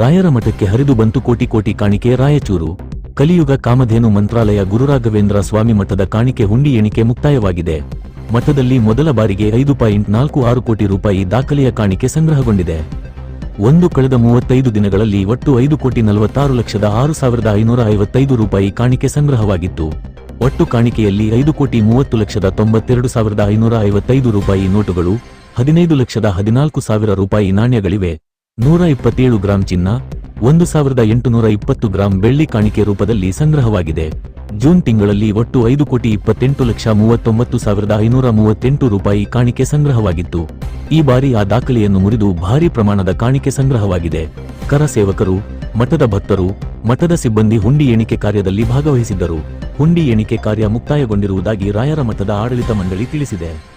ರಾಯರ ಮಠಕ್ಕೆ ಹರಿದು ಬಂತು ಕೋಟಿ ಕೋಟಿ ಕಾಣಿಕೆ ರಾಯಚೂರು. ಕಲಿಯುಗ ಕಾಮಧೇನು ಮಂತ್ರಾಲಯ ಗುರುರಾಘವೇಂದ್ರ ಸ್ವಾಮಿ ಮಠದ ಕಾಣಿಕೆ ಹುಂಡಿ ಎಣಿಕೆ ಮುಕ್ತಾಯವಾಗಿದೆ. ಮಠದಲ್ಲಿ ಮೊದಲ ಬಾರಿಗೆ ಐದು ಪಾಯಿಂಟ್ ನಾಲ್ಕು ಆರು ಕೋಟಿ ರೂಪಾಯಿ ದಾಖಲೆಯ ಕಾಣಿಕೆ ಸಂಗ್ರಹಗೊಂಡಿದೆ. ಒಂದು ಕಳೆದ ಮೂವತ್ತೈದು ದಿನಗಳಲ್ಲಿ ಒಟ್ಟು ಐದು ಕೋಟಿ ನಲವತ್ತಾರು ಲಕ್ಷದ ಆರು ಸಾವಿರದ ಐನೂರ ಐವತ್ತೈದು ರೂಪಾಯಿ ಕಾಣಿಕೆ ಸಂಗ್ರಹವಾಗಿತ್ತು. ಒಟ್ಟು ಕಾಣಿಕೆಯಲ್ಲಿ ಐದು ಕೋಟಿ ಮೂವತ್ತು ಲಕ್ಷದ ತೊಂಬತ್ತೆರಡು ಸಾವಿರದ ಐನೂರ ಐವತ್ತೈದು ರೂಪಾಯಿ ನೋಟುಗಳು, ಹದಿನೈದು ಲಕ್ಷದ ಹದಿನಾಲ್ಕು ಸಾವಿರ ರೂಪಾಯಿ ನಾಣ್ಯಗಳಿವೆ. ನೂರ ಇಪ್ಪತ್ತೇಳು ಗ್ರಾಂ ಚಿನ್ನ ಒಂದು ಸಾವಿರದ ಎಂಟುನೂರ ಇಪ್ಪತ್ತು ಗ್ರಾಂ ಬೆಳ್ಳಿ ಕಾಣಿಕೆ ರೂಪದಲ್ಲಿ ಸಂಗ್ರಹವಾಗಿದೆ. ಜೂನ್ ತಿಂಗಳಲ್ಲಿ ಒಟ್ಟು ಐದು ಕೋಟಿ ಇಪ್ಪತ್ತೆಂಟು ಲಕ್ಷ ಮೂವತ್ತೊಂಬತ್ತು ಸಾವಿರದ ಐನೂರ ಮೂವತ್ತೆಂಟು ರೂಪಾಯಿ ಕಾಣಿಕೆ ಸಂಗ್ರಹವಾಗಿತ್ತು. ಈ ಬಾರಿ ಆ ದಾಖಲೆಯನ್ನು ಮುರಿದು ಭಾರೀ ಪ್ರಮಾಣದ ಕಾಣಿಕೆ ಸಂಗ್ರಹವಾಗಿದೆ. ಕರ ಸೇವಕರು, ಮಠದ ಭಕ್ತರು, ಮಠದ ಸಿಬ್ಬಂದಿ ಹುಂಡಿ ಎಣಿಕೆ ಕಾರ್ಯದಲ್ಲಿ ಭಾಗವಹಿಸಿದ್ದರು. ಹುಂಡಿ ಎಣಿಕೆ ಕಾರ್ಯ ಮುಕ್ತಾಯಗೊಂಡಿರುವುದಾಗಿ ರಾಯರ ಮಠದ ಆಡಳಿತ ಮಂಡಳಿ ತಿಳಿಸಿದೆ.